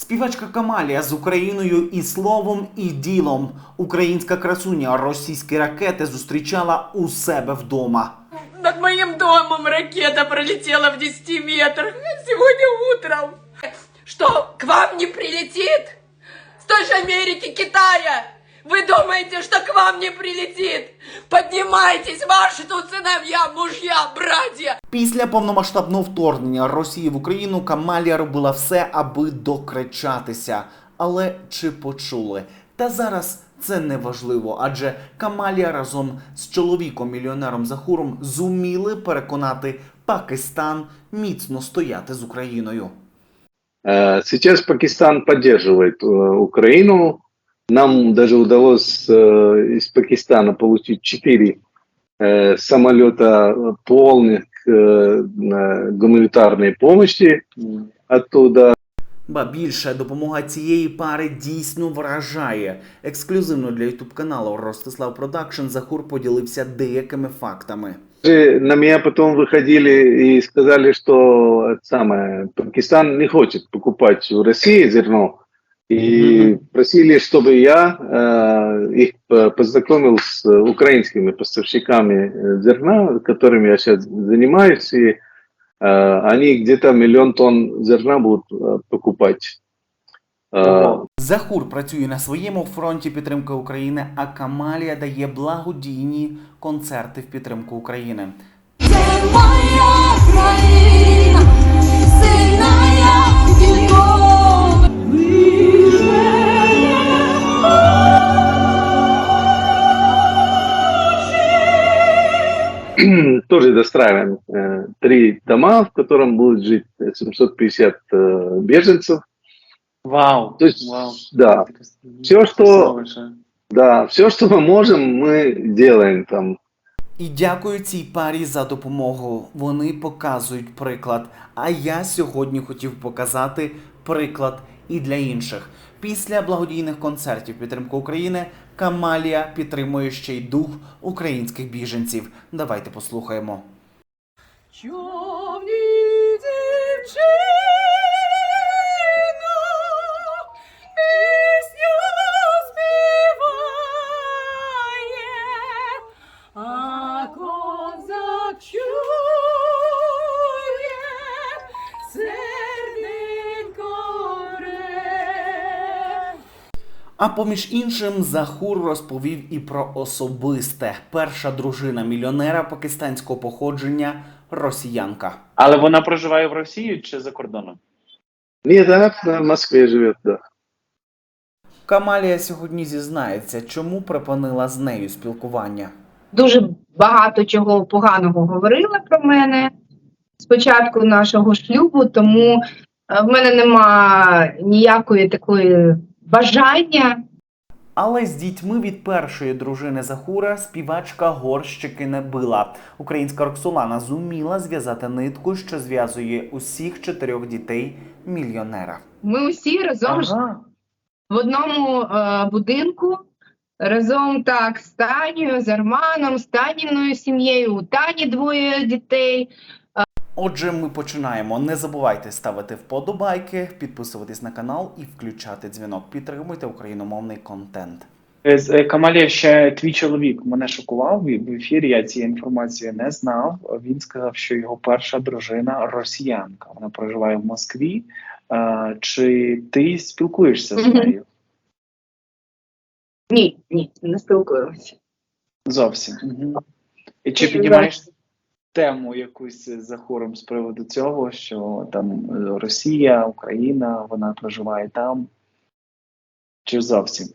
Співачка Камалія з Україною і словом, і ділом. Українська красуня російські ракети зустрічала у себе вдома. Над моїм домом ракета пролетіла в 10 метрах сьогодні утром. Що к вам не прилетить? З той же Америки, Китая! Вы думаете, что к вам не прилетит? Поднимайтесь, ваши тут сыновья, мужья, братья! Після повномасштабного вторгнення Росії в Україну Камалія робила все, аби докричатися. Але чи почули? Та зараз це не важливо, адже Камалія разом з чоловіком мільйонером Захуром зуміли переконати Пакистан міцно стояти з Україною. Э, Сейчас Пакистан поддерживает э, Украину. Нам даже удалось э, из Пакистана получить четыре э, самолета полных э, на гуманитарной помощи оттуда. Ба більше допомога цієї пари дійсно вражає. Ексклюзивно для ютуб каналу Ростислав Продакшн Захур поділився деякими фактами. Же На меня потом выходили и сказали, что это самое, Пакистан не хочет покупать у России зерно. И просили, чтобы я э, их по- познакомил с украинскими поставщиками э, зерна, которыми я сейчас занимаюсь. И э, они где-то миллион тонн зерна будут э, покупать. Э, Захур працює на своєму фронті підтримки України, а Камалія дає благодійні концерти в підтримку України. Це моя країна, сильна як віков. тоже достраиваем э, три дома, в котором будет жить 750 э, беженцев. Вау. То есть, Вау. да, Всё, что- Спасибо большое. Да, все, что мы можем, мы делаем там. І дякую цій парі за допомогу. Вони показують приклад. А я сьогодні хотів показати приклад і для інших. Після благодійних концертів підтримки України Камалія підтримує ще й дух українських біженців. Давайте послухаємо. Човні дівчина, А поміж іншим, Захур розповів і про особисте. Перша дружина мільйонера пакистанського походження росіянка. Але вона проживає в Росії чи за кордоном? Нет, она в Москве живет, да. Камалія сьогодні зізнається, чому припинила з нею спілкування. дуже багато чого поганого говорила про мене з початку нашого шлюбу, тому е, в мене нема ніякої такої бажання. Але з дітьми від першої дружини Захура співачка горщики не била. Українська Роксолана зуміла зв'язати нитку, що зв'язує усіх чотирьох дітей мільйонера. Ми усі разом Ага. в одному е, будинку. Разом так з Танією, з Арманом, з Таніною сім'єю, у Тані двоє дітей. Отже, ми починаємо. Не забувайте ставити вподобайки, підписуватись на канал і включати дзвінок. Підтримуйте україномовний контент. Е, з- е, Камалія, ще твій чоловік мене шокував в ефірі. Я цієї інформації не знав. Він сказав, що його перша дружина росіянка. Вона проживає в Москві. Е, Чи ти спілкуєшся з нею? Ні, ні, не спілкуємося. Зовсім. І чи Ні, піднімаєш тему якусь з Захуром з приводу цього, що там Росія, Україна, вона проживає там? Чи зовсім?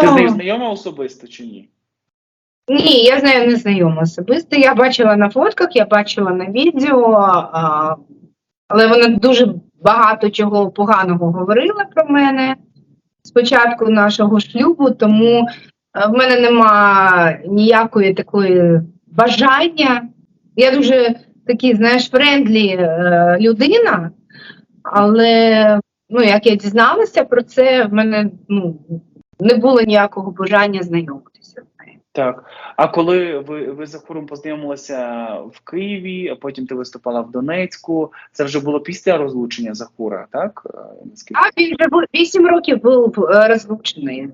Ти з нею знайома особисто чи ні? Ні, я з нею не знайома особисто. Я бачила на фотках, я бачила на відео, а, але вона дуже багато чого поганого говорила про мене з початку нашого шлюбу, тому е, в мене нема ніякої такої бажання. Я дуже такий, знаєш, френдлі е, людина, але ну, як я дізналася про це, в мене ну, не було ніякого бажання знайомитися з нею. Так. А коли ви, ви з Захуром познайомилися в Києві, а потім ти виступала в Донецьку, це вже було після розлучення Захура, так? Е, Наскільки? А він вже був 8 років був е, розлучений.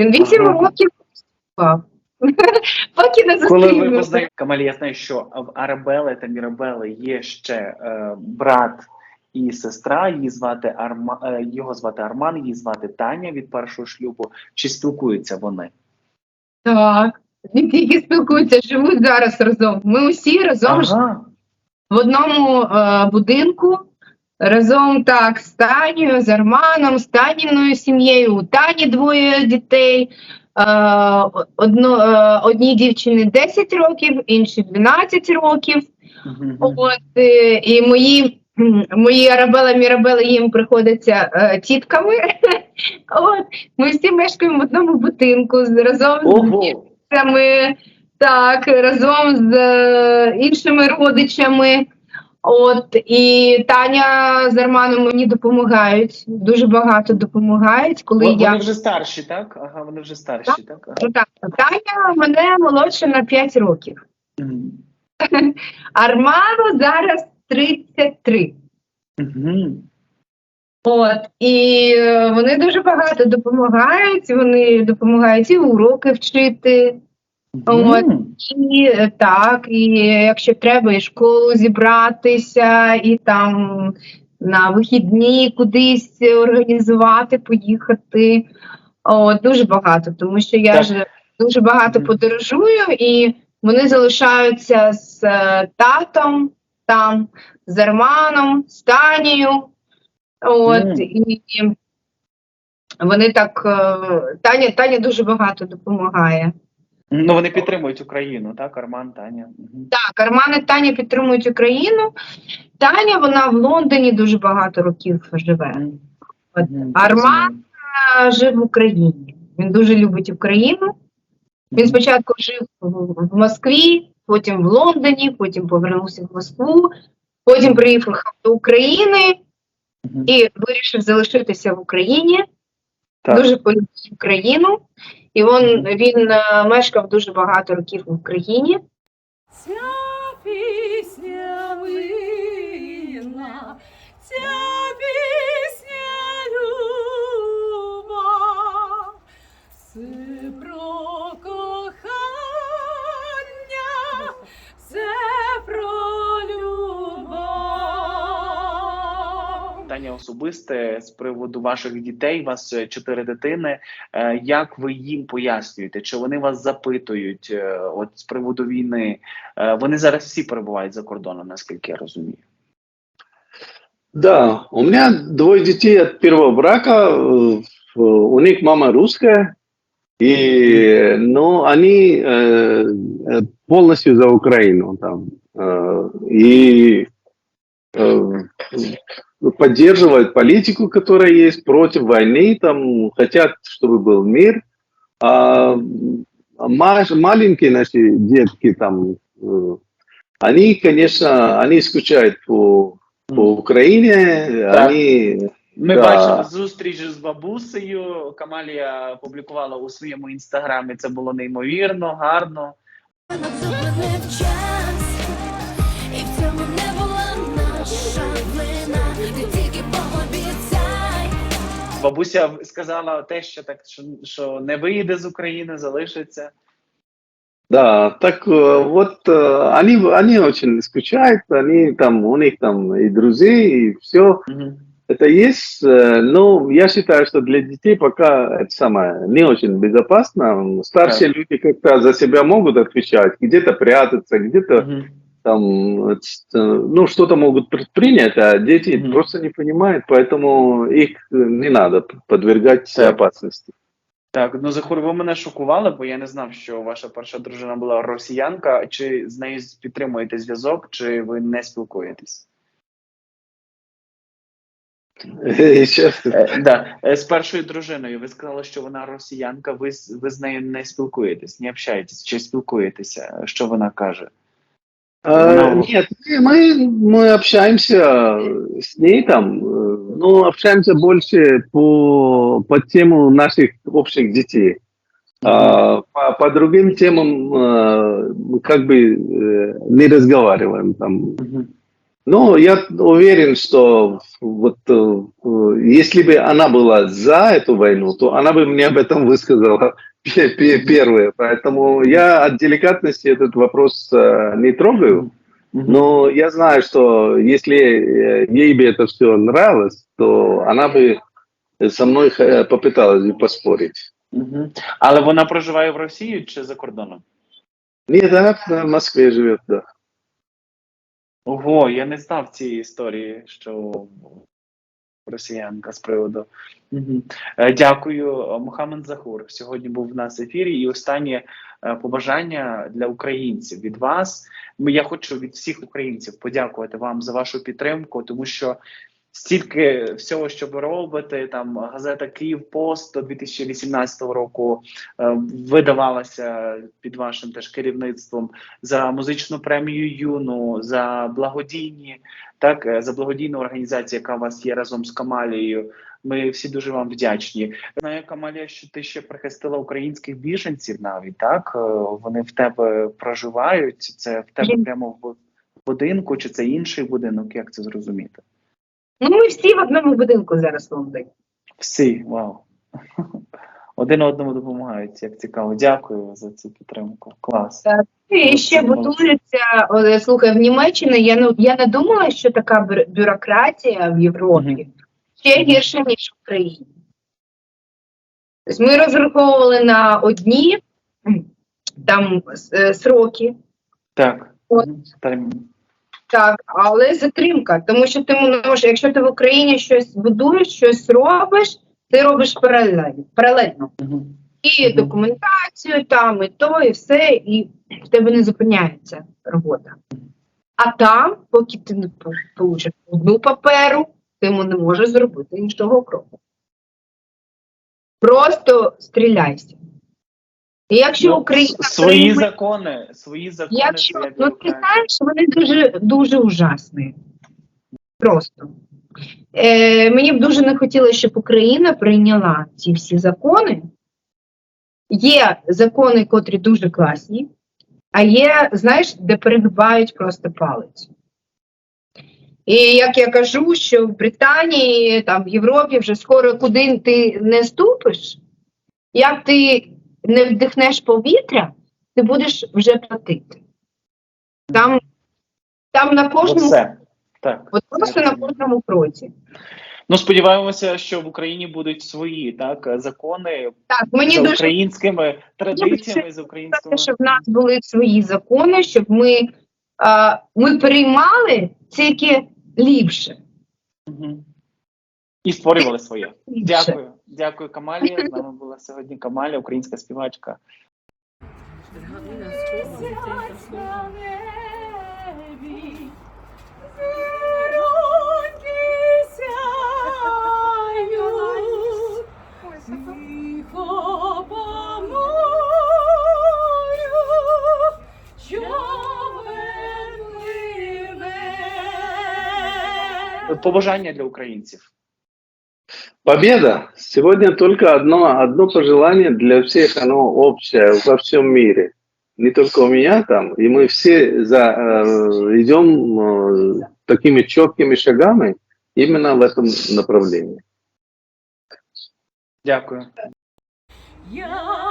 Він 8 Ага. років виступав. Поки не Коли ви зустрінемося. Камалі, я знаю, що в Арабели та Мірабели є ще е, брат і сестра. Її звати Арма, е, його звати Арман, її звати Таня від першого шлюбу. Чи спілкуються вони? Так. Не тільки спілкуються, живуть зараз разом. Ми усі разом Ага. в одному е, будинку. Разом так з Танею, з Арманом, з Таніною сім'єю. У Тані двоє дітей. Е, одно, е, одній дівчині 10 років, іншій 12 років. Мгм. От, е, і мої, мої арабела мірабели їм приходяться е, тітками. От, ми всі мешкаємо в одному будинку з- разом з дітками, так, разом з е, іншими родичами. От, і Таня з Арманом мені допомагають, дуже багато допомагають, коли Вони я. вже старші, так? Ага, вони вже старші, так? Ага. Ну, так, Таня мене молодша на 5 років. Мгм. Арману зараз 33. Мгм. От, і е, вони дуже багато допомагають, вони допомагають і уроки вчити. От. І е, так, і якщо треба, і школу зібратися, і там на вихідні кудись організувати, поїхати. О, дуже багато, тому що я Так. ж дуже багато подорожую, і вони залишаються з е, татом, там, з Арманом, з Танією. От, Мгм. і вони так, е, Таня, Таня дуже багато допомагає. Ну, вони підтримують Україну, так? Арман, Таня. Так, Арман і Таня підтримують Україну. Таня вона в Лондоні дуже багато років живе. От Арман жив в Україні. Він дуже любить Україну. Він спочатку жив в, в Москві, потім в Лондоні, потім повернувся в Москву, потім приїхав до України і вирішив залишитися в Україні. Так. Дуже полюбив Україну. І він, він е, мешкав дуже багато років в Україні. Питання особисте з приводу ваших дітей. У вас е, чотири дитини. Е, Як ви їм пояснюєте? Чи вони вас запитують? е, От з приводу війни? Е, Вони зараз всі перебувають за кордоном, наскільки я розумію. Да, у меня двое детей от первого брака, э, в- у них мама русская, и, но они э, э, полностью за Украину там, э, и э, поддерживают политику, которая есть против войны, там хотят, чтобы был мир, а ма- маленькие наши детки там, э, они, конечно, они скучают по по Україні, Так. вони Ми Да. бачили зустріч з бабусею. Камалія публікувала у своєму інстаграмі. Це було неймовірно, гарно. Бабуся сказала те, що так що, не виїде з України, залишиться. да, так вот они, они очень скучают, они там, у них там и друзья, и все. Это есть, но я считаю, что для детей пока это самое не очень безопасно. Старшие люди как-то за себя могут отвечать, где-то прятаться, где-то Мгм. там, э, ну, что-то могут предпринять, а дети Мгм. просто не понимают, поэтому их э, не надо подвергать Так. опасности. Так, ну Захур, ви мене шокували, бо я не знав, що ваша перша дружина була росіянка. Чи з нею підтримуєте зв'язок, чи ви не спілкуєтесь? Сейчас, Е, да. Е, З першою дружиною ви сказали, що вона росіянка. Ви з ви з нею не спілкуєтесь, не общаєтесь чи спілкуєтеся? Що вона каже? А, Ну. Нет, мы, мы общаемся с ней там, э, но общаемся больше по, по тему наших общих детей. А, по, по другим темам э, мы как бы э, не разговариваем там. Но я уверен, что вот если бы она была за эту войну, то она бы мне об этом высказала пе- пе- первая. Поэтому я от деликатности этот вопрос э, не трогаю. Мгм. Но я знаю, что если э, ей бы это все нравилось, то она бы со мной э, попыталась бы поспорить. Мгм. Але вона проживає в Росії чи за кордоном? Нет, она в Москве живет, да. Ого, я не знав цієї історії, що росіянка з приводу. Е, Дякую, Мухаммед Захур. Сьогодні був в нас ефірі. І останнє е, побажання для українців від вас. Я хочу від всіх українців подякувати вам за вашу підтримку, тому що стільки всього, що ви робите, там газета Київ Пост до 2018 року е, видавалася під вашим теж керівництвом за музичну премію Юну, за благодійні, так е, за благодійну організацію, яка у вас є разом з Камалією. Ми всі дуже вам вдячні. Знаю, Камалія, що ти ще прихистила українських біженців навіть так. Е, Вони в тебе проживають. Це в тебе прямо в будинку, чи це інший будинок? Як це зрозуміти? Ну, ми всі в одному будинку зараз Лондоні. Всі, вау. Один одному допомагають. Як цікаво. Дякую за цю підтримку. Клас. Так. І ще будується, слухай, в Німеччині я не, я не думала, що така бюрократія в Європі ще гірша, ніж в Україні. Тобто ми розраховували на одні там е, сроки, Так. От. Так, але затримка, тому що ти можеш, якщо ти в Україні щось будуєш, щось робиш, ти робиш паралельно. паралельно. Мгм. І Мгм. документацію, там, і то, і все, і в тебе не зупиняється робота. А там, поки ти не получиш одну паперу, ти йому не можеш зробити іншого кроку. Просто стріляйся. І якщо Ну, Україна свої прийме- закони, свої закони. якщо ну, ти знаєш, вони дуже дуже ужасні. Просто. Е, мені б дуже не хотілося, щоб Україна прийняла ці всі закони. Є закони, котрі дуже класні, а є, знаєш, де перегибають просто палець. І як я кажу, що в Британії, там в Європі вже скоро куди ти не ступиш, як ти не вдихнеш повітря, ти будеш вже платити. Там, там на кожному, все. Так. от просто на кожному кроці. Ну, сподіваємося, що в Україні будуть свої так закони Так, мені за дуже українськими традиціями, з українськими. щоб в нас були свої закони, щоб ми, а, ми приймали тільки ліпше. Мгм. І створювали своє. ліпше. Дякую. Дякую, Камалія. З нами була сьогодні Камалія, українська співачка. Побажання для українців. Победа. Сегодня только одно, одно пожелание для всех, оно общее во всем мире. Не только у меня там. И мы все за, э, идем э, такими четкими шагами именно в этом направлении. Дякую. Як ми